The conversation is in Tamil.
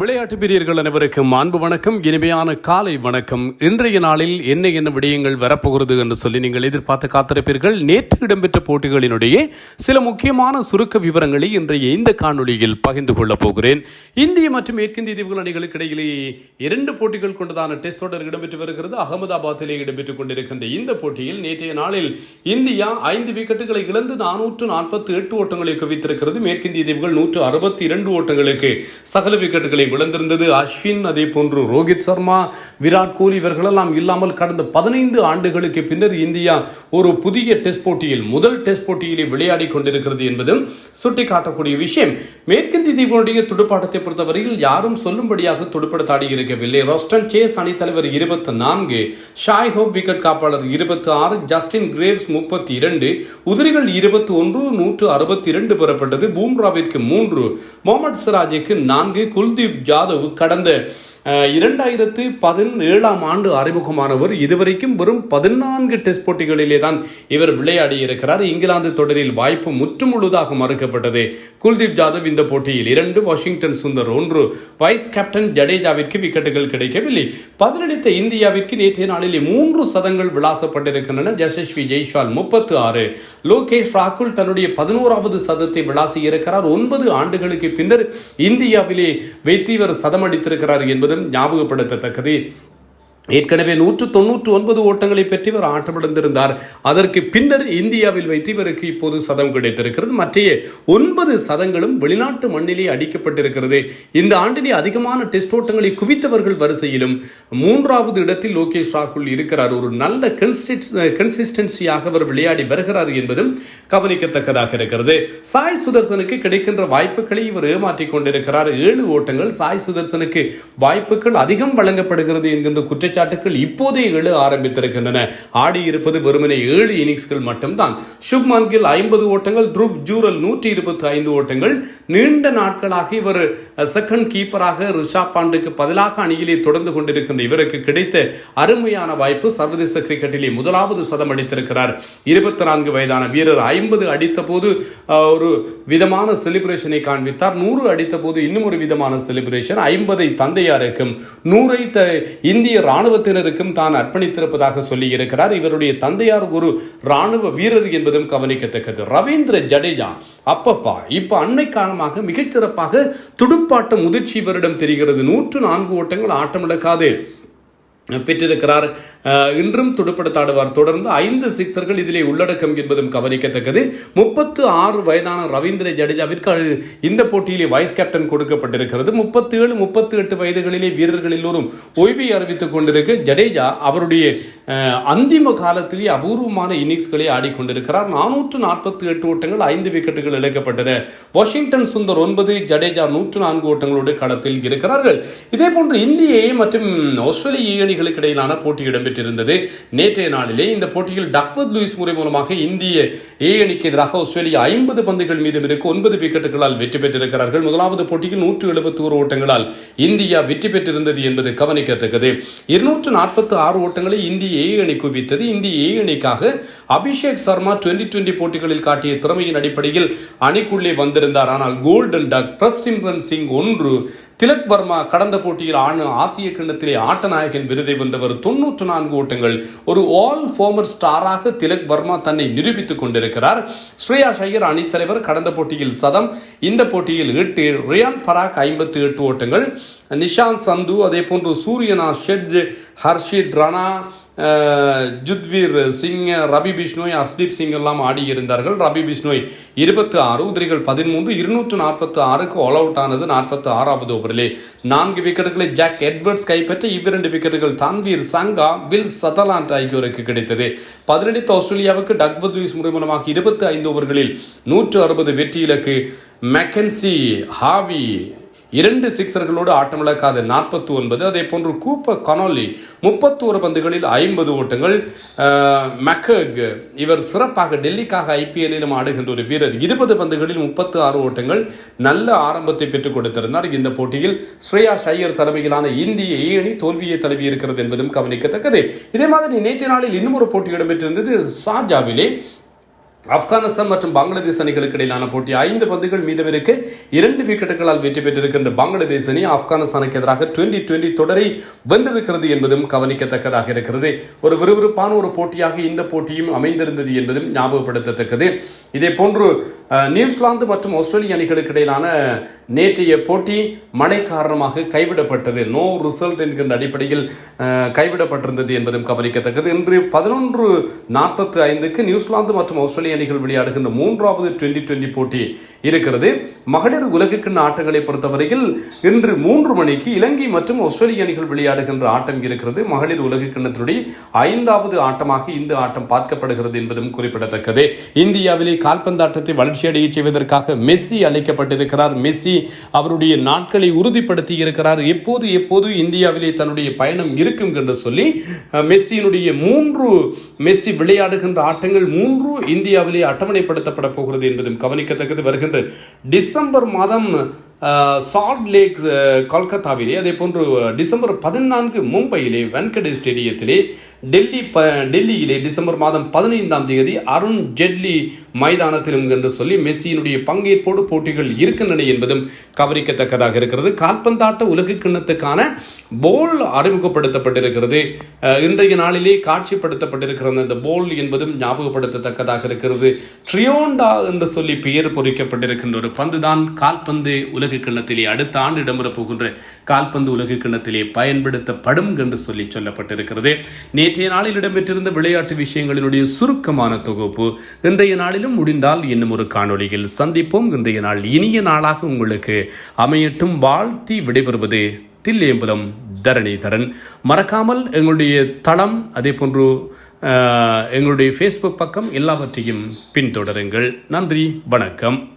விளையாட்டு பிரியர்கள் அனைவருக்கும் அன்பு வணக்கம் இனிமையான காலை வணக்கம். இன்றைய நாளில் என்ன என்ன விடயங்கள் வரப்போகிறது என்று சொல்லி நீங்கள் எதிர்பார்த்து காத்திருப்பீர்கள். நேற்று இடம்பெற்ற போட்டிகளினுடைய சில முக்கியமான சுருக்க விவரங்களை இன்றைய இந்த காணொளியில் பகிர்ந்து கொள்ளப் போகிறேன். இந்திய மற்றும் மேற்கிந்திய தீவுகள் அணிகளுக்கு இடையிலேயே இரண்டு போட்டிகள் கொண்டதான டெஸ்ட் தொடர் இடம்பெற்று வருகிறது. அகமதாபாத்திலே இடம்பெற்றுக் கொண்டிருக்கின்ற இந்த போட்டியில் நேற்றைய நாளில் இந்தியா ஐந்து விக்கெட்டுகளை இழந்து நானூற்று நாற்பத்தி எட்டு ஓட்டங்களை குவித்திருக்கிறது. மேற்கிந்திய தீவுகள் நூற்று அறுபத்தி இரண்டு ஓட்டங்களுக்கு சகல விக்கெட்டுகளை விழுந்திருந்தது. அஸ்வின் அதே போன்று ரோஹித் சர்மா விராட் கோலி இவர்களெல்லாம் இல்லாமல் கடந்த பதினைந்து ஆண்டுகளுக்கு பின்னர் இந்தியா ஒரு புதிய டெஸ்ட் போட்டியில் முதல் டெஸ்ட் போட்டியிலே விளையாடி கொண்டிருக்கிறது என்பது சுட்டிக்காட்டக்கூடிய விஷயம். மேற்கிந்திய தீவுடைய துடுப்பாட்டத்தை பொறுத்தவரையில் யாரும் சொல்லும்படியாக துடுப்படுத்தாடி இருக்கவில்லை. ரோஸ்டன் சேஸ் அணித்தலைவர் இருபத்தி நான்கு ஷாய் ஹோப் விக்கெட் காப்பாளர் இருபத்தி ஆறு ஜஸ்டின் கிரேவ்ஸ் முப்பத்தி இரண்டு உதிரிகள் இருபத்தி ஒன்று நூற்று அறுபத்தி இரண்டு பெறப்பட்டது. பூம்ராவிற்கு மூன்று முகமது சிராஜுக்கு நான்கு குல்தீப் ஜாதவ் கடந்த இரண்டாயிரத்து பதினேழாம் ஆண்டு அறிமுகமானவர் இதுவரைக்கும் வெறும் பதினான்கு டெஸ்ட் போட்டிகளிலே தான் இவர் விளையாடி இருக்கிறார் இங்கிலாந்து தொடரில் வாய்ப்பு முற்றுமுழுதாக மறுக்கப்பட்டது. குல்தீப் ஜாதவ் இந்த போட்டியில் இரண்டு வாஷிங்டன் சுந்தர் ஒன்று வைஸ் கேப்டன் ஜடேஜாவிற்கு விக்கெட்டுகள் கிடைக்கவில்லை. பதிலளித்த இந்தியாவிற்கு நேற்றைய நாளிலே மூன்று சதங்கள் விளாசப்பட்டிருக்கின்றன. ஜசஸ்வி ஜெய்ஷால் முப்பத்து ஆறு லோகேஷ் ராகுல் தன்னுடைய பதினோராவது சதத்தை விளாசி இருக்கிறார் ஒன்பது ஆண்டுகளுக்கு பின்னர் இந்தியாவிலே வைத்து இவர் சதம் அடித்திருக்கிறார் என்பதும் ஞாபகப்படுத்தத்தக்கது. ஏற்கனவே நூற்று தொன்னூற்று ஒன்பது ஓட்டங்களை பெற்று இவர் ஆட்டமிழந்திருந்தார். அதற்கு பின்னர் இந்தியாவில் வைத்து இவருக்கு இப்போது சதம் கிடைத்திருக்கிறது. மற்றைய ஒன்பது சதங்களும் வெளிநாட்டு மண்ணிலே அடிக்கப்பட்டிருக்கிறது. இந்த ஆண்டிலே அதிகமான டெஸ்ட் ஓட்டங்களை குவித்தவர்கள் வரிசையிலும் மூன்றாவது இடத்தில் லோகேஷ் ராகுல் இருக்கிறார். ஒரு நல்ல கன்சிஸ்டன்சியாக அவர் விளையாடி வருகிறார் என்பதும் கவனிக்கத்தக்கதாக இருக்கிறது. சாய் சுதர்சனுக்கு கிடைக்கின்ற வாய்ப்புகளை இவர் ஏமாற்றிக் கொண்டிருக்கிறார். ஏழு ஓட்டங்கள் சாய் சுதர்சனுக்கு வாய்ப்புகள் அதிகம் வழங்கப்படுகிறது என்கின்ற குற்றச்சாட்டுகள் இப்போதே எழு ஆரம்பித்திருக்கின்றன. ஆடி இருப்பது வெறுமனே ஏழு இன்னிங்ஸ்கள் மட்டும்தான். சுப்மான் கில் ஐம்பது ஓட்டங்கள் த்ருவ் ஜூரல் நூற்றி இருபத்தி ஐந்து ஓட்டங்கள். நீண்ட நாட்களாக இவர் செகண்ட் கீப்பராக ரிஷாப் பாண்டுக்கு பதிலாக அணியிலே தொடர்ந்து கொண்டிருக்கின்ற இவருக்கு கிடைத்த அருமையான வாய்ப்பு சர்வதேச கிரிக்கெட்டிலே முதலாவது சதம் அடித்திருக்கிறார். இருபத்தி நான்கு வயதான வீரர் ஐம்பது அடித்த போது ஒரு விதமான செலிப்ரேஷனை காண்பித்தார். நூறு அடித்த போது இன்னும் ஒரு விதமான செலிப்ரேஷன் ஐம்பதை தந்தையாருக்கும். நூறை இந்திய ராணுவ இராணுவத்தினருக்கும் தான் அர்ப்பணித்திருப்பதாக சொல்லி இருக்கிறார் இவருடைய தந்தையார் ஒரு ராணுவ வீரர் என்பதும் கவனிக்கத்தக்கது. ரவீந்திர ஜடேஜா அப்பப்பா இப்ப அண்மை காலமாக மிகச்சிறப்பாக துடுப்பாட்ட முதிர்ச்சி இவரிடம் தெரிகிறது. நூற்று நான்கு ஓட்டங்கள் ஆட்டமிழக்காது. பெற்றிருக்கிறார். இன்றும் துடுப்படுத்தாடுவார். தொடர்ந்து ஐந்து சிக்சர்கள் இதிலே உள்ளடக்கம் என்பதும் கவனிக்கத்தக்கது. முப்பத்து ஆறு வயதான ரவீந்திர ஜடேஜாவிற்கு இந்த போட்டியிலே வைஸ் கேப்டன் கொடுக்கப்பட்டிருக்கிறது. முப்பத்தி ஏழு முப்பத்தி எட்டு வயதுகளிலே வீரர்கள் எல்லோரும் ஓய்வை அறிவித்துக் கொண்டிருக்க. ஜடேஜா அவருடைய அந்திம காலத்திலே அபூர்வமான இன்னிங்ஸ்களை ஆடிக்கொண்டிருக்கிறார். நானூற்று நாற்பத்தி எட்டு ஓட்டங்கள் ஐந்து விக்கெட்டுகள் இழக்கப்பட்டன. வாஷிங்டன் சுந்தர் ஒன்பது ஜடேஜா நூற்று நான்கு ஓட்டங்களோடு களத்தில் இருக்கிறார்கள். இதே போன்று இந்திய மற்றும் ஆஸ்திரேலிய அணிகளுக்கு இடையிலான போட்டி இடம்பெற்றிருந்தது. நேற்றைய நாளிலே இந்த போட்டியில் டக்வத் லூயிஸ் முறை மூலமாக இந்திய ஏ அணிக்கு எதிராக ஆஸ்திரேலியா ஐம்பது பந்துகள் மீதும் இருக்கு ஒன்பது விக்கெட்டுகளால் வெற்றி பெற்றிருக்கிறார்கள். முதலாவது போட்டியில் நூற்று எழுபத்தி ஒரு ஓட்டங்களால் இந்தியா வெற்றி பெற்றிருந்தது என்பது கவனிக்கத்தக்கது. இருநூற்று நாற்பத்தி ஆறு ஓட்டங்களை இந்திய ஏ அணி குவித்தது. இந்திய ஏ அணிக்காக அபிஷேக் சர்மா டுவெண்டி டுவெண்டி போட்டிகளில் காட்டிய திறமையின் அடிப்படையில் அணிக்குள்ளே வந்திருந்தார். ஆனால் golden duck Prabhsimran Singh ஒன்று திலக் வர்மா கடந்த போட்டியில் ஆன ஆசிய கிண்ணத்திலே ஆட்டநாயகன் விருது வென்றவர் தொன்னூற்று நான்கு ஓட்டங்கள். ஒரு ஆல் ஃபார்மர் ஸ்டாராக திலக் வர்மா தன்னை நிரூபித்துக் கொண்டிருக்கிறார். ஸ்ரேயா ஷையர் அணித்தலைவர் கடந்த போட்டியில் சதம். இந்த போட்டியில் எட்டு ரியான் பராக் ஐம்பத்தி எட்டு ஓட்டங்கள். நிஷாந்த் சந்து அதே போன்று சூரியனா ஷெட்ஜ் ஹர்ஷித் ராணா ஜுத்வீர் சிங் ரபி பிஷ்ணோய் ஹர்ஷ்தீப் சிங் எல்லாம் ஆடியிருந்தார்கள் ரபி பிஷ்ணோய் இருபத்தி ஆறு உதிரிகள் பதிமூன்று இருநூற்று நாற்பத்தி ஆறுக்கு ஆல் அவுட் ஆனது நாற்பத்தி ஆறாவது ஓவரிலே நான்கு விக்கெட்டுகளை ஜாக் எட்வர்ட்ஸ் கைப்பற்ற இவ்விரண்டு விக்கெட்டுகள் தன்வீர் சங்கா வில் சதலாண்ட் ஆகியோருக்கு கிடைத்தது. பதினெட்டு ஆஸ்திரேலியாவுக்கு டக்வத் லூயிஸ் முறை மூலமாக இருபத்தி ஐந்து ஓவர்களில் நூற்று அறுபது வெற்றி இலக்கு மெக்கன்சி ஹாவி இரண்டு சிக்சர்களோடு ஆட்டமிழக்காத நாற்பத்தி ஒன்பது அதே போன்று கூப்ப கனோலி முப்பத்தோரு பந்துகளில் ஐம்பது ஓட்டங்கள். அஹ், மெக்கக் இவர் சிறப்பாக டெல்லிக்காக ஐபிஎல்லிலும் ஆடுகின்ற ஒரு வீரர். இருபது பந்துகளில் முப்பத்து ஆறு ஓட்டங்கள் நல்ல ஆரம்பத்தை பெற்றுக் கொடுத்திருந்தார். இந்த போட்டியில் ஸ்ரேயா ஷையர் தலைமையிலான இந்திய ஏணி தோல்வியை தழுவி இருக்கிறது என்பதும் கவனிக்கத்தக்கது. இதே மாதிரி நேற்று நாளில் இன்னும் ஒரு போட்டி இடம்பெற்றிருந்தது சார்ஜாவிலே ஆப்கானிஸ்தான் மற்றும் பங்களாதேஷ் அணிகளுக்கு இடையிலான போட்டி ஐந்து பந்துகள் மீதமிருக்கு. இரண்டு விக்கெட்டுகளால் வெற்றி பெற்றிருக்கின்ற பங்களாதேஷ் அணி ஆப்கானிஸ்தானுக்கு எதிராக டுவெண்டி டுவெண்டி தொடரை வென்றிருக்கிறது என்பதும் கவனிக்கத்தக்கதாக இருக்கிறது. ஒரு விறுவிறுப்பான ஒரு போட்டியாக இந்த போட்டியும் அமைந்திருந்தது என்பதும் ஞாபகப்படுத்தத்தக்கது. இதே போன்று நியூசிலாந்து மற்றும் ஆஸ்திரேலிய அணிகளுக்கு இடையிலான நேற்றைய போட்டி மழை காரணமாக கைவிடப்பட்டது. நோ ரிசல்ட் என்கின்ற அடிப்படையில் கைவிடப்பட்டிருந்தது என்பதும் கவனிக்கத்தக்கது. இன்று பதினொன்று நாற்பத்தி ஐந்துக்கு நியூசிலாந்து மற்றும் ஆஸ்திரேலிய அணிகள் விளையாடுகின்ற மூன்றாவது டுவெண்டி டுவெண்டி போட்டி இருக்கிறது. மகளிர் உலகக்கிண்ண ஆட்டங்களை பொறுத்தவரையில் இன்று மூன்று மணிக்கு இலங்கை மற்றும் ஆஸ்திரேலிய அணிகள் விளையாடுகின்ற ஆட்டம் இருக்கிறது. மகளிர் உலகக்கிண்ணத்தினுடைய ஐந்தாவது ஆட்டமாக இந்த ஆட்டம் பார்க்கப்படுகிறது என்பதும் குறிப்பிடத்தக்கது. இந்தியாவிலே கால்பந்தாட்டத்தை வளர்ச்சியடைய செய்வதற்காக மெஸ்ஸி அழைக்கப்பட்டிருக்கிறார். மெஸ்ஸி அவருடைய நாட்களை உறுதிப்படுத்தி இருக்கிறார் எப்போது எப்போது இந்தியாவிலே தன்னுடைய பயணம் இருக்கும் என்று சொல்லி மெஸ்ஸியினுடைய மூன்று மெஸ்ஸி விளையாடுகின்ற ஆட்டங்கள் மூன்று இந்தியா இந்தியாவிலே அட்டவணைப்படுத்தப்பட போகிறது என்பதும் கவனிக்கத்தக்கது. வருகின்ற டிசம்பர் மாதம் சால்ட் லேக் கொல்கத்தாவிலே அதே போன்று டிசம்பர் பதினான்கு மும்பையிலே வெங்கடே ஸ்டேடியத்திலே டெல்லி ப டெல்லியிலே டிசம்பர் மாதம் பதினைந்தாம் தேதி அருண் ஜெட்லி மைதானத்திலும் என்று சொல்லி மெஸ்ஸியினுடைய பங்கேற்போடு போட்டிகள் இருக்கின்றன என்பதும் கவனிக்கத்தக்கதாக இருக்கிறது. கால்பந்தாட்ட உலக கிண்ணத்துக்கான போல் அறிமுகப்படுத்தப்பட்டிருக்கிறது. இன்றைய நாளிலே காட்சிப்படுத்தப்பட்டிருக்கிறது. அந்த போல் என்பதும் ஞாபகப்படுத்தத்தக்கதாக இருக்கிறது. ட்ரியோண்டா என்று சொல்லி பெயர் பொறிக்கப்பட்டிருக்கின்ற ஒரு பந்து தான் கால்பந்து உலக கிண்ணத்திலே அடுத்த ஆண்டு இடம்பெற போகின்ற கால்பந்து உலக கிண்ணத்திலே பயன்படுத்தப்படும் என்று சொல்லி சொல்லப்பட்டிருக்கிறது. நேற்றைய நாளில் இடம்பெற்றிருந்த விளையாட்டு விஷயங்களினுடைய சுருக்கமான தொகுப்பு இன்றைய நாளிலும் முடிந்தால் இன்னும் ஒரு காணொளியில் சந்திப்போம். இன்றைய நாள் இனிய நாளாக உங்களுக்கு அமையட்டும். வாழ்த்தி விடைபெறுவது தில்லேம்பலம் தரணிதரன். மறக்காமல் எங்களுடைய தளம் அதே போன்று எங்களுடைய ஃபேஸ்புக் பக்கம் எல்லாவற்றையும் பின்தொடருங்கள். நன்றி வணக்கம்.